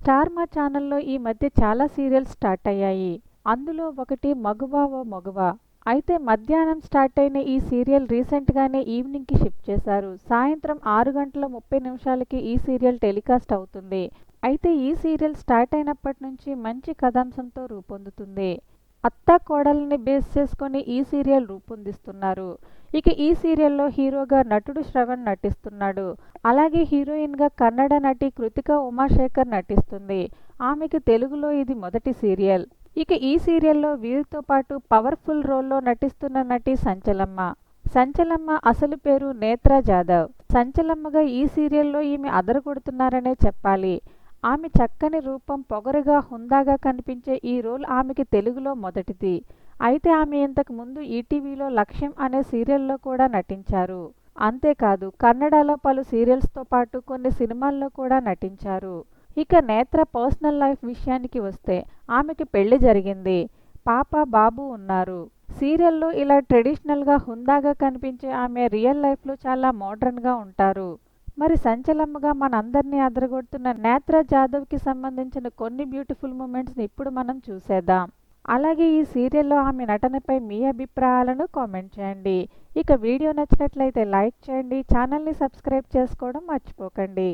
Star మా ఛానల్లో ఈ మధ్య చాలా సీరియల్స్ స్టార్ట్ అయ్యాయి. అందులో ఒకటి మగువా ఓ మగువా. అయితే మధ్యాహ్నం స్టార్ట్ అయిన ఈ సీరియల్ రీసెంట్గానే ఈవినింగ్కి షిఫ్ట్ చేశారు. సాయంత్రం ఆరు గంటల ముప్పై నిమిషాలకి ఈ సీరియల్ టెలికాస్ట్ అవుతుంది. అయితే ఈ సీరియల్ స్టార్ట్ అయినప్పటి నుంచి మంచి కథాంశంతో రూపొందుతుంది. అత్త కోడల్ని బేస్ చేసుకొని ఈ సీరియల్ రూపొందిస్తున్నారు. ఇక ఈ సీరియల్లో హీరోగా నటుడు శ్రవణ్ నటిస్తున్నాడు. అలాగే హీరోయిన్గా కన్నడ నటి కృతిక ఉమాశేఖర్ నటిస్తుంది. ఆమెకి తెలుగులో ఇది మొదటి సీరియల్. ఇక ఈ సీరియల్లో వీరితో పాటు పవర్ఫుల్ రోల్లో నటిస్తున్న నటి సంచలమ్మ. సంచలమ్మ అసలు పేరు నేత్ర జాదవ్. సంచలమ్మగా ఈ సీరియల్లో ఈమె అదరగొడుతున్నారనే చెప్పాలి. ఆమె చక్కని రూపం పొగరుగా హుందాగా కనిపించే ఈ రోల్ ఆమెకి తెలుగులో మొదటిది. అయితే ఆమె ఇంతకు ముందు ఈటీవీలో లక్ష్యం అనే సీరియల్లో కూడా నటించారు. అంతేకాదు కన్నడలో పలు సీరియల్స్తో పాటు కొన్ని సినిమాల్లో కూడా నటించారు. ఇక నేత్ర పర్సనల్ లైఫ్ విషయానికి వస్తే ఆమెకి పెళ్ళి జరిగింది. పాప బాబు ఉన్నారు. సీరియల్లో ఇలా ట్రెడిషనల్గా హుందాగా కనిపించే ఆమె రియల్ లైఫ్లో చాలా మోడ్రన్గా ఉంటారు. మరి సంచలమ్మగా మనందరినీ అదరగొడుతున్న నేత్ర జాదవ్కి సంబంధించిన కొన్ని బ్యూటిఫుల్ మూమెంట్స్ని ఇప్పుడు మనం చూసేద్దాం. అలాగే ఈ సీరియల్లో ఆమె నటనపై మీ అభిప్రాయాలను కామెంట్ చేయండి. ఇక వీడియో నచ్చినట్లయితే లైక్ చేయండి ఛానల్ని సబ్స్క్రైబ్ చేసుకోవడం మర్చిపోకండి.